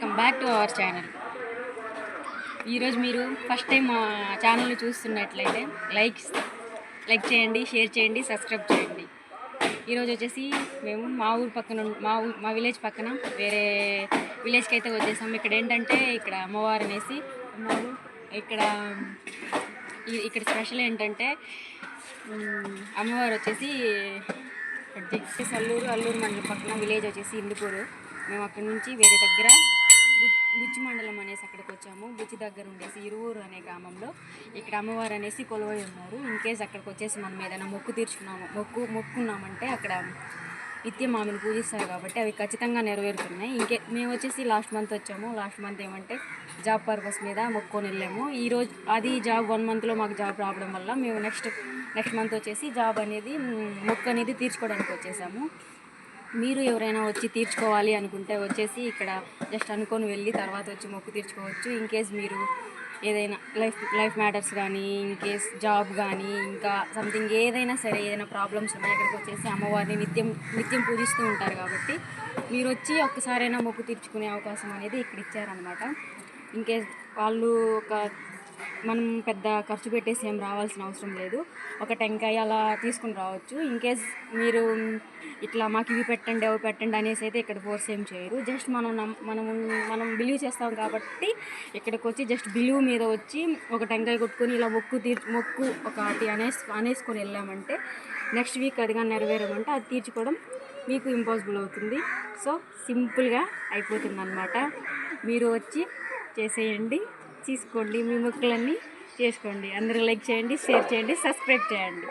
Welcome back to our channel. ఈరోజు మీరు first time మా ఛానల్ని చూస్తున్నట్లయితే లైక్ లైక్ చేయండి షేర్ చేయండి సబ్స్క్రైబ్ చేయండి. ఈరోజు వచ్చేసి మేము మా ఊరు పక్కన మా ఊరు మా విలేజ్ పక్కన వేరే విలేజ్కి అయితే వచ్చేసాము. ఇక్కడ ఏంటంటే ఇక్కడ అమ్మవారు అనేసి ఉన్నారు ఇక్కడ ఇక్కడ స్పెషల్ ఏంటంటే అమ్మవారు వచ్చేసి అల్లూరు అల్లూరు మండల పక్కన విలేజ్ వచ్చేసి ఇందుకూరు మేము అక్కడ నుంచి వేరే దగ్గర బుచ్చి మండలం అనేసి అక్కడికి వచ్చాము. బుచ్చి దగ్గర ఉండేసి ఇరువురు అనే గ్రామంలో ఇక్కడ అమ్మవారు అనేసి కొలువై ఉన్నారు. ఇన్ కేస్ అక్కడికి వచ్చేసి మనం ఏదైనా మొక్కు తీర్చుకున్నాము మొక్కు మొక్కున్నామంటే అక్కడ నిత్యం ఆమెను పూజిస్తారు కాబట్టి అవి ఖచ్చితంగా నెరవేరుతున్నాయి. ఇంకే మేము వచ్చేసి లాస్ట్ మంత్ వచ్చాము. లాస్ట్ మంత్ ఏమంటే జాబ్ పర్పస్ మీద మొక్కుని వెళ్ళాము. ఈరోజు అది జాబ్ వన్ మంత్లో మాకు జాబ్ రావడం వల్ల మేము నెక్స్ట్ నెక్స్ట్ మంత్ వచ్చేసి జాబ్ అనేది మొక్కు అనేది తీర్చుకోవడానికి వచ్చేసాము. మీరు ఎవరైనా వచ్చి తీర్చుకోవాలి అనుకుంటే వచ్చేసి ఇక్కడ జస్ట్ అనుకొని వెళ్ళి తర్వాత వచ్చి మొక్కు తీర్చుకోవచ్చు. ఇన్ కేస్ మీరు ఏదైనా లైఫ్ లైఫ్ మ్యాటర్స్ కానీ ఇన్ కేస్ జాబ్ కానీ ఇంకా సంథింగ్ ఏదైనా సరే ఏదైనా ప్రాబ్లమ్స్ ఉన్నాయి ఇక్కడికి వచ్చేసి అమ్మవారిని నిత్యం నిత్యం పూజిస్తూ ఉంటారు కాబట్టి మీరు వచ్చి ఒక్కసారైనా మొక్కు తీర్చుకునే అవకాశం అనేది ఇక్కడ ఇచ్చారనమాట ఇన్ కేస్ వాళ్ళు ఒక మనం పెద్ద ఖర్చు పెట్టేసి ఏం రావాల్సిన అవసరం లేదు. ఒక టెంకాయ అలా తీసుకుని రావచ్చు. ఇన్ కేస్ మీరు ఇట్లా మాకు ఇవి పెట్టండి అవి పెట్టండి అనేసి అయితే ఇక్కడ ఫోర్స్ ఏం చేయరు. జస్ట్ మనం మనం మనం బిలీవ్ చేస్తాం కాబట్టి ఇక్కడికి వచ్చి జస్ట్ బిలీవ్ మీద వచ్చి ఒక టెంకాయ కొట్టుకొని ఇలా మొక్కు తీర్ మొక్కు ఒకటి అనేసి అనేసుకొని వెళ్ళామంటే నెక్స్ట్ వీక్ అది కానీ నెరవేరమంటే అది తీర్చుకోవడం మీకు ఇంపాసిబుల్ అవుతుంది. సో సింపుల్గా అయిపోతుంది అనమాట మీరు వచ్చి చేసేయండి. తీసుకోండి మీ మొక్కలన్నీ చేసుకోండి. అందరూ లైక్ చేయండి షేర్ చేయండి సబ్స్క్రైబ్ చేయండి.